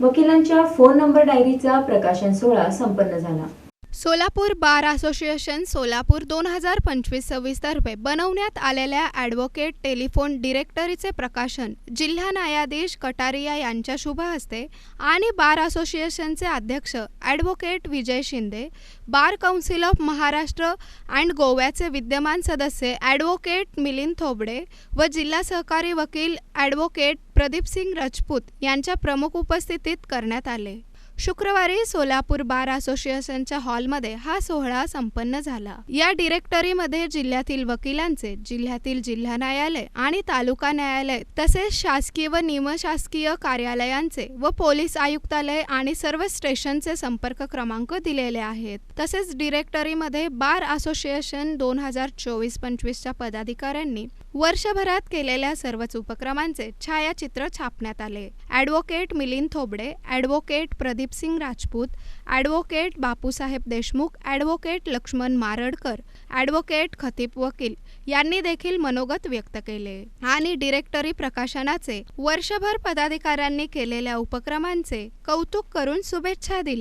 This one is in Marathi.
वकिलांच्या फोन नंबर डायरीचा प्रकाशन सोहळा संपन्न झाला. सोलापूर बार असोसिएशन सोलापूर दोन हजार पंचवीस सव्वीसतर्फे बनवण्यात आलेल्या ॲडव्होकेट टेलिफोन डिरेक्टरीचे प्रकाशन जिल्हा न्यायाधीश कटारिया यांच्या शुभ हस्ते आणि बार असोसिएशनचे अध्यक्ष advocate Vijay Shinde bar council of Maharashtra and गोव्याचे विद्यमान सदस्य ॲडव्होकेट मिलिंद थोबडे व जिल्हा सहकारी वकील ॲडव्होकेट प्रदीपसिंग राजपूत यांच्या प्रमुख उपस्थितीत करण्यात आले. शुक्रवारी सोलापूर बार असोसिएशनच्या हॉलमध्ये हा सोहळा संपन्न झाला. या डिरेक्टरीमध्ये जिल्ह्यातील वकिलांचे जिल्ह्यातील जिल्हा न्यायालय आणि तालुका न्यायालय तसेच शासकीय व निमशासकीय कार्यालयांचे व पोलीस आयुक्तालय आणि सर्व स्टेशनचे संपर्क क्रमांक दिलेले आहेत. तसेच डिरेक्टरीमध्ये बार असोसिएशन दोन हजार चोवीस पंचवीसच्या पदाधिकाऱ्यांनी वर्षभरात केलेल्या सर्वच उपक्रमांचे छायाचित्र छापण्यात आले. Advocate Milind Thobde advocate Dilipsingh Rajput advocate Bapusaheb Deshmukh advocate Laxman Maradkar advocate Khatib वकील यांनी देखील मनोगत व्यक्त केले. आणि डिरेक्टरी प्रकाशनाचे वर्षभर पदाधिकाऱ्यांनी केलेल्या उपक्रमांचे कौतुक करून शुभेच्छा दिल्या.